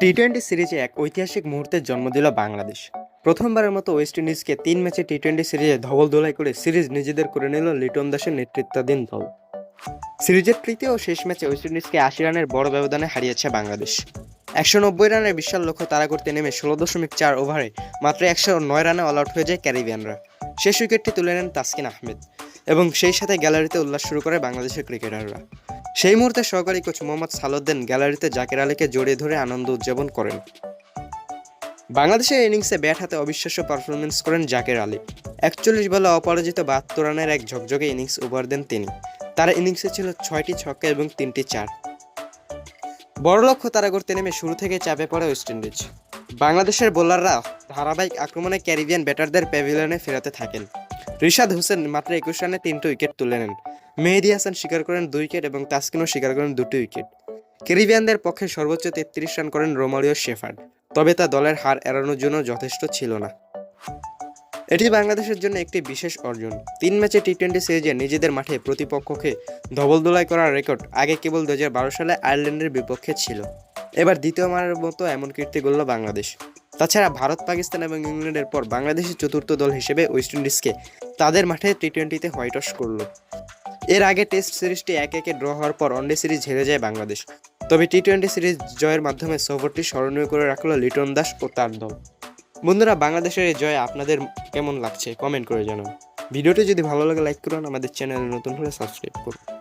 T twenty সিরিজে এক ঐতিহাসিক মুহূর্তের জন্ম দিল বাংলাদেশ। প্রথমবারের মতো ওয়েস্ট ইন্ডিজকে তিন ম্যাচে টি টোয়েন্টি সিরিজে ধবল দোলাই করে সিরিজ নিজেদের করে নিল লিটন দাসের নেতৃত্বাধীন দল। সিরিজের তৃতীয় ও শেষ ম্যাচে ওয়েস্ট ইন্ডিজকে আশি রানের বড় ব্যবধানে হারিয়েছে বাংলাদেশ। একশো নব্বই রানের বিশাল লক্ষ্য তাড়া করতে নেমে ষোলো দশমিক চার ওভারে মাত্র একশো নয় রানে অল আউট হয়ে যায় ক্যারিবিয়ানরা। শেষ উইকেটটি তুলে নেন তাসকিন আহমেদ এবং সেই সাথে গ্যালারিতে উল্লাস শুরু করে বাংলাদেশের ক্রিকেটাররা। সেই মুহূর্তে সহকারী কোচ মোহাম্মদ সালুদ্দিন গ্যালারিতে জাকির আলীকে জড়িয়ে ধরে আনন্দ উদযাপন করেন। বাংলাদেশের ইনিংসে ব্যাট হাতে অবিশ্বাস্য পারফরমেন্স করেন জাকির আলী। একচল্লিশ বলে অপরাজিত বাহাত্তর রানের এক ঝকঝকে ইনিংস ওভার দেন তিনি। তার ইনিংসে ছিল ছয়টি ছক্কা এবং তিনটি চার। বড় লক্ষ্য তারা করতে নেমে শুরু থেকে চাপে পড়ে ওয়েস্ট ইন্ডিজ। বাংলাদেশের বোলাররা ধারাবাহিক আক্রমণে ক্যারিবিয়ান ব্যাটারদের প্যাভিলিয়নে ফেরাতে থাকেন। রিশাদ হোসেন মাত্র একুশ রানে তিনটি উইকেট তুলে নেন। মেহেদি হাসান স্বীকার করেন দুই উইকেট এবং তাসকিনও স্বীকার করেন দুটি উইকেট। ক্যারিবিয়ানদের পক্ষে সর্বোচ্চ তেত্রিশ রান করেন রোমারিও শেফার্ড, তবে তা দলের হার এড়ানোর জন্য যথেষ্ট ছিল না। এটি বাংলাদেশের জন্য একটি বিশেষ অর্জন। তিন ম্যাচে টি টোয়েন্টি সিরিজে নিজেদের মাঠে প্রতিপক্ষকে ধবলদোলাই করার রেকর্ড আগে কেবল দু হাজার বারো সালে আয়ারল্যান্ডের বিপক্ষে ছিল। এবার দ্বিতীয় দ্বিতীয়বারের মতো এমন কীর্তি গড়ল বাংলাদেশ। তাছাড়া ভারত, পাকিস্তান এবং ইংল্যান্ডের পর বাংলাদেশের চতুর্থ দল হিসেবে ওয়েস্ট ইন্ডিজকে তাদের মাঠে টি টোয়েন্টিতে হোয়াইট ওয়াশ করল। এর আগে টেস্ট সিরিজটি এক একে ড্র হওয়ার পর ওয়ানডে সিরিজ হেরে যায় বাংলাদেশ। তবে টি টোয়েন্টি সিরিজ জয়ের মাধ্যমে সফরটি স্মরণীয় করে রাখল লিটন দাস ও তার দল। বন্ধুরা, বাংলাদেশের এই জয় আপনাদের কেমন লাগছে? কমেন্ট করে জানান। ভিডিওটি যদি ভালো লাগে, লাইক করুন। আমাদের চ্যানেলে নতুন হলে সাবস্ক্রাইব করুন।